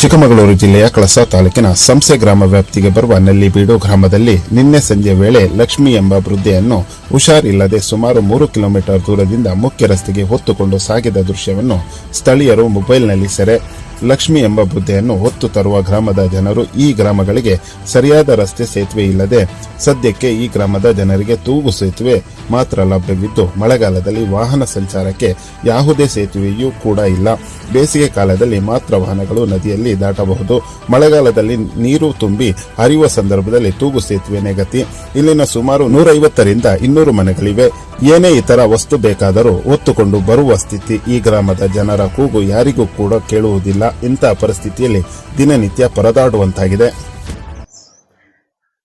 ಚಿಕ್ಕಮಗಳೂರು ಜಿಲ್ಲೆಯ ಕಳಸ ತಾಲೂಕಿನ ಸಂಸೆ ಗ್ರಾಮ ವ್ಯಾಪ್ತಿಗೆ ಬರುವ ನೆಲ್ಲಿಬೀಡು ಗ್ರಾಮದಲ್ಲಿ ನಿನ್ನೆ ಸಂಜೆ ವೇಳೆ ಲಕ್ಷ್ಮಿ ಎಂಬ ವೃದ್ಧೆಯನ್ನು ಹುಷಾರಿಲ್ಲದೆ ಸುಮಾರು ಮೂರು ಕಿಲೋಮೀಟರ್ ದೂರದಿಂದ ಮುಖ್ಯ ರಸ್ತೆಗೆ ಹೊತ್ತುಕೊಂಡು ಸಾಗಿದ ದೃಶ್ಯವನ್ನು ಸ್ಥಳೀಯರು ಮೊಬೈಲ್ನಲ್ಲಿ ಸೆರೆ ಲಕ್ಷ್ಮಿ ಎಂಬ ಬುದ್ಧೆಯನ್ನು ಹೊತ್ತು ತರುವ ಗ್ರಾಮದ ಜನರು ಈ ಗ್ರಾಮಗಳಿಗೆ ಸರಿಯಾದ ರಸ್ತೆ ಸೇತುವೆ ಇಲ್ಲದೆ ಸದ್ಯಕ್ಕೆ ಈ ಗ್ರಾಮದ ಜನರಿಗೆ ತೂಗು ಸೇತುವೆ ಮಾತ್ರ ಲಭ್ಯವಿದ್ದು, ಮಳೆಗಾಲದಲ್ಲಿ ವಾಹನ ಸಂಚಾರಕ್ಕೆ ಯಾವುದೇ ಸೇತುವೆಯೂ ಕೂಡ ಇಲ್ಲ. ಬೇಸಿಗೆ ಕಾಲದಲ್ಲಿ ಮಾತ್ರ ವಾಹನಗಳು ನದಿಯಲ್ಲಿ ದಾಟಬಹುದು. ಮಳೆಗಾಲದಲ್ಲಿ ನೀರು ತುಂಬಿ ಹರಿಯುವ ಸಂದರ್ಭದಲ್ಲಿ ತೂಗು ಸೇತುವೆ ನೆಗತಿ ಇಲ್ಲಿನ ಸುಮಾರು ನೂರೈವತ್ತರಿಂದ ಇನ್ನೂರು ಮನೆಗಳಿವೆ. ಏನೇ ಇತರ ವಸ್ತು ಬೇಕಾದರೂ ಹೊತ್ತುಕೊಂಡು ಬರುವ ಸ್ಥಿತಿ ಈ ಗ್ರಾಮದ ಜನರ ಕೂಗು ಯಾರಿಗೂ ಕೂಡ ಕೇಳುವುದಿಲ್ಲ. ಇಂತಹ ಪರಿಸ್ಥಿತಿಯಲ್ಲಿ ದಿನನಿತ್ಯ ಪರದಾಡುವಂತಾಗಿದೆ.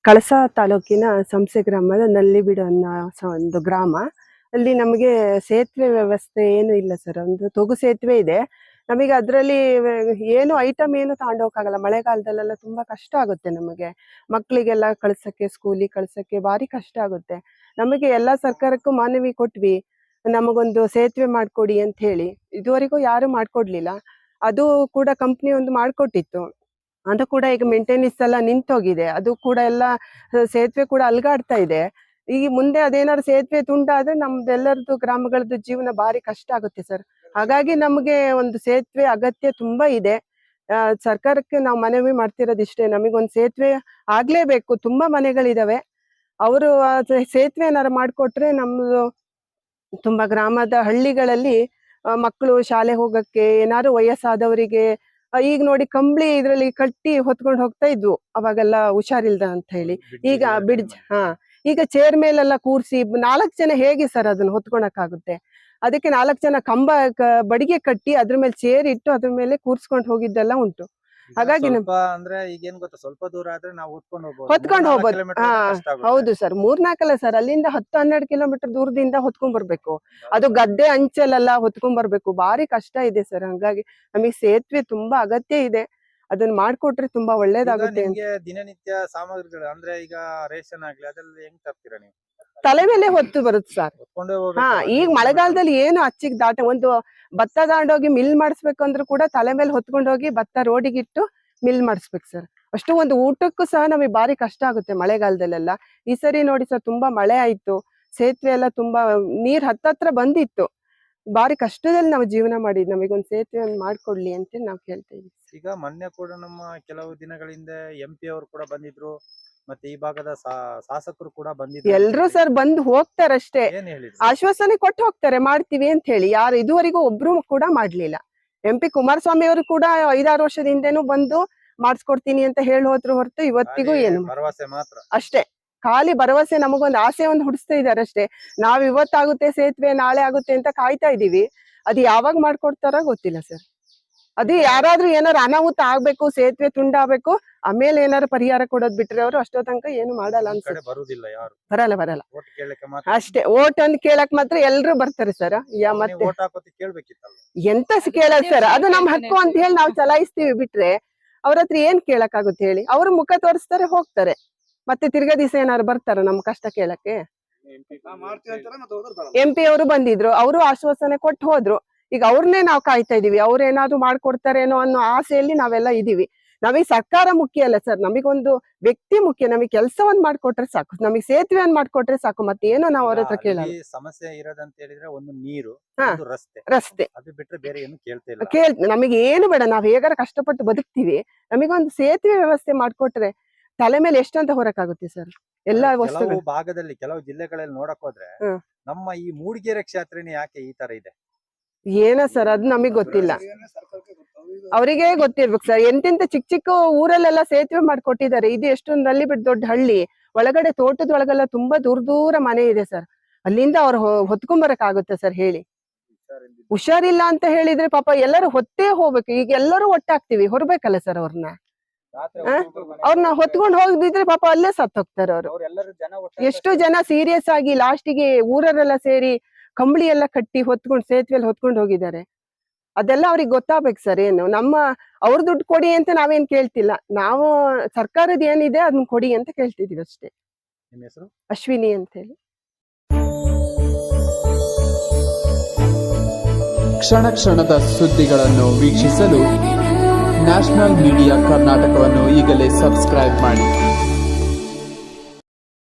ಕಳಸ ತಾಲೂಕಿನ ಸಂಸೆ ಗ್ರಾಮದ ನಲ್ಲಿಬಿಡು ಅನ್ನೋ ಒಂದು ಗ್ರಾಮ. ಅಲ್ಲಿ ನಮಗೆ ಸೇತುವೆ ವ್ಯವಸ್ಥೆ ಏನು ಇಲ್ಲ ಸರ್. ಒಂದು ತೊಗು ಸೇತುವೆ ಇದೆ. ನಮಗೆ ಅದರಲ್ಲಿ ಏನು ಐಟಮ್ ಏನು ತಗೊಂಡೋಗಕ್ಕಾಗಲ್ಲ ಮಳೆಗಾಲದಲ್ಲೆಲ್ಲ ತುಂಬಾ ಕಷ್ಟ ಆಗುತ್ತೆ ನಮಗೆ. ಮಕ್ಕಳಿಗೆಲ್ಲ ಕಳ್ಸೋಕ್ಕೆ ಸ್ಕೂಲಿಗೆ ಕಳ್ಸೋಕ್ಕೆ ಭಾರಿ ಕಷ್ಟ ಆಗುತ್ತೆ. ನಮಗೆ ಎಲ್ಲ ಸರ್ಕಾರಕ್ಕೂ ಮಾನವಿ ಕೊಟ್ವಿ. ನಮಗೊಂದು ಸೇತುವೆ ಮಾಡಿಕೊಡಿ ಅಂತ ಹೇಳಿ. ಇದುವರೆಗೂ ಯಾರು ಮಾಡ್ಕೊಡ್ಲಿಲ್ಲ. ಅದು ಕೂಡ ಕಂಪ್ನಿ ಒಂದು ಮಾಡ್ಕೊಟ್ಟಿತ್ತು. ಅದು ಕೂಡ ಈಗ ಮೇಂಟೆನೆನ್ಸ್ ಎಲ್ಲ ನಿಂತೋಗಿದೆ. ಅದು ಕೂಡ ಎಲ್ಲ ಸೇತುವೆ ಕೂಡ ಅಲ್ಗಾಡ್ತಾ ಇದೆ. ಈಗ ಮುಂದೆ ಅದೇನಾದ್ರು ಸೇತುವೆ ತುಂಡಾದ್ರೆ ನಮ್ದೆಲ್ಲರದು ಗ್ರಾಮಗಳದ್ದು ಜೀವನ ಭಾರಿ ಕಷ್ಟ ಆಗುತ್ತೆ ಸರ್. ಹಾಗಾಗಿ ನಮಗೆ ಒಂದು ಸೇತುವೆ ಅಗತ್ಯ ತುಂಬಾ ಇದೆ. ಸರ್ಕಾರಕ್ಕೆ ನಾವು ಮನವಿ ಮಾಡ್ತಿರೋದಿಷ್ಟೇ ನಮಗೊಂದು ಸೇತುವೆ ಆಗ್ಲೇಬೇಕು. ತುಂಬಾ ಮನೆಗಳಿದಾವೆ. ಅವರು ಸೇತುವೆ ಏನಾರು ಮಾಡ್ಕೊಟ್ರೆ ನಮ್ದು ತುಂಬಾ ಗ್ರಾಮದ ಹಳ್ಳಿಗಳಲ್ಲಿ ಮಕ್ಕಳು ಶಾಲೆ ಹೋಗಕ್ಕೆ ಏನಾದ್ರು ವಯಸ್ಸಾದವರಿಗೆ ಈಗ ನೋಡಿ ಕಂಬಳಿ ಇದ್ರಲ್ಲಿ ಕಟ್ಟಿ ಹೊತ್ಕೊಂಡು ಹೋಗ್ತಾ ಇದ್ವು. ಅವಾಗೆಲ್ಲ ಹುಷಾರಿಲ್ದ ಅಂತ ಹೇಳಿ. ಈಗ ಬಿಡ್ಜ್ ಹಾ ಈಗ ಚೇರ್ ಮೇಲೆಲ್ಲ ಕೂರ್ಸಿ ನಾಲ್ಕು ಜನ ಹೇಗೆ ಸರ್ ಅದನ್ನ ಹೊತ್ಕೊಳಕ್ಕಾಗುತ್ತೆ? ಅದಕ್ಕೆ ನಾಲ್ಕು ಜನ ಕಂಬ ಬಡಿಗೆ ಕಟ್ಟಿ ಅದ್ರ ಮೇಲೆ ಚೇರ್ ಇಟ್ಟು ಅದ್ರ ಮೇಲೆ ಕೂರ್ಸ್ಕೊಂಡು ಹೋಗಿದ್ದೆಲ್ಲ ಉಂಟು. ಹಾಗಾಗಿ ನಮ್- ಸ್ವಲ್ಪ ಅಂದ್ರೆ ಈಗ ಏನ್ ಗೊತ್ತಾ ಸ್ವಲ್ಪ ದೂರ ಆದ್ರೆ ನಾವು ಹೊತ್ಕೊಂಡು ಹೋಗ್ಬೋದು. ಹೊತ್ಕೊಂಡು ಮೂರ್ನಾಲ್ಕು ಹೋಗ್ಬೋದು. kilometer ಹಾ, ಕಷ್ಟ ಆಗುತ್ತೆ. ಹೌದು ಸರ್. ಮೂರ್ನಾಲ್ಕಲ್ಲ ಸರ್ ಅಲ್ಲಿಂದ ಹತ್ತು ಹನ್ನೆರಡು ಕಿಲೋಮೀಟರ್ ದೂರದಿಂದ ಹೊತ್ಕೊಂಡ್ ಬರ್ಬೇಕು ಅದು ಗದ್ದೆ ಅಂಚಲೆಲ್ಲ ಹೊತ್ಕೊಂಡ್ ಬರ್ಬೇಕು ಭಾರಿ ಕಷ್ಟ ಇದೆ ಸರ್. ಹಂಗಾಗಿ ನಮಗೆ ಸೇತುವೆ ತುಂಬಾ ಅಗತ್ಯ ಇದೆ. ಅದನ್ನ ಮಾಡ್ಕೊಟ್ರೆ ತುಂಬಾ ಈಗ ಒಳ್ಳೇದಾಗುತ್ತೆ ಅಂತ. ನಿಮ್ಗೆ ದಿನನಿತ್ಯ ಸಾಮಗ್ರಿಗಳು ಅಂದ್ರೆ ಈಗ ರೇಷನ್ ಆಗ್ಲಿ ಅದೆಲ್ಲ ಹೆಂಗ್ ತರ್ತೀರಾ ನೀವು? ತಲೆ ಮೇಲೆ ಹೊತ್ತು ಬರುತ್ತೆ ಸರ್. ಹಾ ಈಗ ಮಳೆಗಾಲದಲ್ಲಿ ಏನು ಅಚ್ಚಿಗೆ ದಾಟ ಒಂದು ಭತ್ತ ದಾಂಡೋಗಿ ಮಿಲ್ ಮಾಡಿಸ್ಬೇಕು ಅಂದ್ರೂ ಕೂಡ ತಲೆ ಮೇಲೆ ಹೊತ್ಕೊಂಡೋಗಿ ಭತ್ತ ರೋಡಿಗೆ ಇಟ್ಟು ಮಿಲ್ ಮಾಡಿಸ್ಬೇಕು ಸರ್. ಅಷ್ಟು ಒಂದು ಊಟಕ್ಕೂ ಸಹ ನಮಗೆ ಭಾರಿ ಕಷ್ಟ ಆಗುತ್ತೆ ಮಳೆಗಾಲದಲ್ಲೆಲ್ಲ. ಈ ಸರಿ ನೋಡಿ ಸರ್ ತುಂಬಾ ಮಳೆ ಆಯ್ತು. ಸೇತುವೆ ಎಲ್ಲ ತುಂಬಾ ನೀರ್ ಹತ್ತತ್ರ ಬಂದಿತ್ತು. ಬಾರಿ ಕಷ್ಟದಲ್ಲಿ ನಾವು ಜೀವನ ಮಾಡಿ ನಮಗೊಂದು ಸೇತುವೆ ಮಾಡ್ಕೊಡ್ಲಿ ಅಂತ ನಾವು ಕೇಳ್ತಾ ಇದೀವಿ ಈಗ ಮೊನ್ನೆ ಕೂಡ ನಮ್ಮ ಕೆಲವು ದಿನಗಳಿಂದ ಎಂ ಪಿ ಅವರು ಕೂಡ ಬಂದಿದ್ರು. ಮತ್ತೆ ಈ ಭಾಗದ ಶಾಸಕರು ಕೂಡ ಬಂದಿದ್ದಾರೆ ಎಲ್ರು ಸರ್ ಬಂದು ಹೋಗ್ತಾರಷ್ಟೇ. ಅಷ್ಟೇ ಹೇಳಿದ್ರು? ಆಶ್ವಾಸನೆ ಕೊಟ್ಟು ಹೋಗ್ತಾರೆ ಮಾಡ್ತೀವಿ ಅಂತ ಹೇಳಿ. ಯಾರು ಇದುವರೆಗೂ ಒಬ್ರು ಕೂಡ ಮಾಡ್ಲಿಲ್ಲ. ಎಂ ಪಿ ಕುಮಾರಸ್ವಾಮಿ ಅವರು ಕೂಡ ಐದಾರು ವರ್ಷದ ಹಿಂದೆನು ಬಂದು ಮಾಡಿಸ್ಕೊಡ್ತೀನಿ ಅಂತ ಹೇಳಿ ಹೋದ್ರು ಹೊರತು ಇವತ್ತಿಗೂ ಏನು ಭರವಸೆ ಮಾತ್ರ. ಅಷ್ಟೇ. ಖಾಲಿ ಭರವಸೆ ನಮಗೊಂದು ಆಸೆ ಒಂದು ಹುಡಿಸ್ತಾ ಇದಾರೆ ಅಷ್ಟೇ ನಾವ್ ಇವತ್ತಾಗುತ್ತೆ ಸೇತುವೆ ನಾಳೆ ಆಗುತ್ತೆ ಅಂತ ಕಾಯ್ತಾ ಇದೀವಿ. ಅದು ಯಾವಾಗ ಮಾಡ್ಕೊಡ್ತಾರ ಗೊತ್ತಿಲ್ಲ ಸರ್. ಅದು ಯಾರಾದ್ರೂ ಏನಾರು ಅನಾಹುತ ಆಗ್ಬೇಕು ಸೇತುವೆ ತುಂಡಾಗ್ಬೇಕು ಆಮೇಲೆ ಏನಾರು ಪರಿಹಾರ ಕೊಡೋದ್ ಬಿಟ್ರೆ ಅವರು ಅಷ್ಟೋ ತನಕ ಏನು ಮಾಡಲ್ಲ ಅನ್ಸುತ್ತೆ. ಬರುದಿಲ್ಲ ಯಾರು? ಬರಲ್ಲ ಬರಲ್ಲ. ಓಟ್ ಕೇಳಕ್ಕೆ ಮಾತ್ರ ಅಷ್ಟೇ ಓಟ್ ಅಂತ ಕೇಳಕ್ ಮಾತ್ರ ಎಲ್ರು ಬರ್ತಾರೆ ಸರ್ ಯಾ ಮತ್ತೆ ಎಂತ ಕೇಳದ್ ಸರ್ ಅದು ನಮ್ ಹಕ್ಕು ಅಂತ ಹೇಳಿ ನಾವು ಚಲಾಯಿಸ್ತೀವಿ ಬಿಟ್ರೆ ಅವ್ರ ಹತ್ರ ಏನ್ ಕೇಳಕ್ ಆಗುತ್ತೆ ಹೇಳಿ? ಅವ್ರ ಮುಖ ತೋರಿಸ್ತಾರೆ ಹೋಗ್ತಾರೆ. ಮತ್ತೆ ತಿರ್ಗಾ ದಿವಸ ಏನಾರು ಬರ್ತಾರ ನಮ್ ಕಷ್ಟ ಕೇಳಕ್ಕೆ? ಎಂ ಪಿ ಅವರು ಬಂದಿದ್ರು ಅವರು ಆಶ್ವಾಸನೆ ಕೊಟ್ಟು ಹೋದ್ರು. ಈಗ ಅವ್ರನ್ನೇ ನಾವು ಕಾಯ್ತಾ ಇದೀವಿ. ಅವ್ರೇನಾದ್ರು ಮಾಡ್ಕೊಡ್ತಾರೇನೋ ಅನ್ನೋ ಆಸೆಯಲ್ಲಿ ನಾವೆಲ್ಲ ಇದೀವಿ. ನಮಗೆ ಸರ್ಕಾರ ಮುಖ್ಯ ಅಲ್ಲ ಸರ್. ನಮಗೊಂದು ವ್ಯಕ್ತಿ ಮುಖ್ಯ. ನಮಗೆ ಕೆಲಸವನ್ನ ಮಾಡ್ಕೊಟ್ರೆ ಸಾಕು. ನಮಗೆ ಸೇತುವೆ ಒಂದ್ ಮಾಡ್ಕೊಟ್ರೆ ಸಾಕು. ಮತ್ತೆ ಏನೋ ನಾವು ಅವ್ರ ಹತ್ರ ಕೇಳಲ್ಲ. ಸಮಸ್ಯೆ ಇರೋದಂತ ಹೇಳಿದ್ರೆ ಒಂದು ನೀರು. ಒಂದು ರಸ್ತೆ. ರಸ್ತೆ. ಅದು ಬಿಟ್ರೆ ಬೇರೆ ಏನು ಕೇಳ್ತಾ ಇಲ್ಲ. ಕೇಳ್ ನಮಗೆ ಏನು ಬೇಡ. ನಾವ್ ಹೇಗಾರ ಕಷ್ಟಪಟ್ಟು ಬದುಕ್ತಿವಿ. ನಮಗೊಂದು ಸೇತುವೆ ವ್ಯವಸ್ಥೆ ಮಾಡ್ಕೊಟ್ರೆ ತಲೆ ಮೇಲೆ ಎಷ್ಟಂತ ಹೊರಕಾಗುತ್ತೆ ಸರ್? ಎಲ್ಲಾ ವಸ್ತು ವಸ್ತುಗಳು. ಭಾಗದಲ್ಲಿ ಕೆಲವು ಜಿಲ್ಲೆಗಳಲ್ಲಿ ನೋಡಕ್ ಹೋದ್ರೆ ನಮ್ಮ ಈ ಮೂಡಿಗೆರೆ ಕ್ಷೇತ್ರನೇ ಯಾಕೆ ಈ ತರ ಇದೆ? ಏನ ಸರ್? ಅದು ನಮಗ್ ಗೊತ್ತಿಲ್ಲ. ಅವರಿಗೆ ಗೊತ್ತಿರ್ಬೇಕು ಸರ್. ಎಂತೆಂತ ಚಿಕ್ಕ ಚಿಕ್ಕ ಊರಲ್ಲೆಲ್ಲ ಸೇತುವೆ ಮಾಡ್ಕೊಟ್ಟಿದ್ದಾರೆ. ಇದು ಎಷ್ಟೊಂದು ಅಲ್ಲಿ ಬಿಟ್ಟು ದೊಡ್ಡ ಹಳ್ಳಿ. ಒಳಗಡೆ ತೋಟದೊಳಗೆಲ್ಲ ತುಂಬಾ ದೂರ ದೂರ ಮನೆ ಇದೆ ಸರ್. ಅಲ್ಲಿಂದ ಅವ್ರು ಹೊತ್ಕೊಂಬರಕ್ ಆಗುತ್ತೆ ಸರ್ ಹೇಳಿ. ಹುಷಾರಿಲ್ಲ ಅಂತ ಹೇಳಿದ್ರೆ ಪಾಪ ಎಲ್ಲರೂ ಹೊತ್ತೇ ಹೋಗ್ಬೇಕು. ಈಗ ಎಲ್ಲರೂ ಒಟ್ಟಾಗ್ತಿವಿ. ಹೊರಬೇಕಲ್ಲ ಸರ್ ಅವ್ರನ್ನ ಅವ್ರನ್ನ ಹೊತ್ಕೊಂಡು ಹೋಗಿದ್ರೆ ಪಾಪ ಅಲ್ಲೇ ಸತ್ ಹೋಗ್ತಾರೆ ಅವರು ಎಷ್ಟು ಜನ ಸೀರಿಯಸ್ ಆಗಿ ಲಾಸ್ಟಿಗೆ ಊರರೆಲ್ಲ ಸೇರಿ ಕಂಬಳಿ ಎಲ್ಲ ಕಟ್ಟಿ ಹೊತ್ಕೊಂಡು ಸೇತುವೆಯಲ್ಲಿ ಹೊತ್ಕೊಂಡು ಹೋಗಿದ್ದಾರೆ. ಅದೆಲ್ಲ ಅವ್ರಿಗೆ ಗೊತ್ತಾಗ್ಬೇಕು ಸರ್ ಏನು. ನಮ್ಮ ಅವ್ರ ದುಡ್ಡು ಕೊಡಿ ಅಂತ ನಾವೇನ್ ಕೇಳ್ತಿಲ್ಲ. ನಾವು ಸರ್ಕಾರದ ಏನಿದೆ ಅದನ್ನ ಕೊಡಿ ಅಂತ ಕೇಳ್ತಿದೀವಿ ಅಷ್ಟೇ. ನಿಮ್ಮ ಹೆಸರು? ಅಶ್ವಿನಿ ಅಂತ ಹೇಳಿ. ಕ್ಷಣ ಕ್ಷಣದ ಸುದ್ದಿಗಳನ್ನು ವೀಕ್ಷಿಸಲು ನ್ಯಾಷನಲ್ ಮೀಡಿಯಾ ಕರ್ನಾಟಕವನ್ನು ಈಗಲೇ ಸಬ್ಸ್ಕ್ರೈಬ್ ಮಾಡಿ.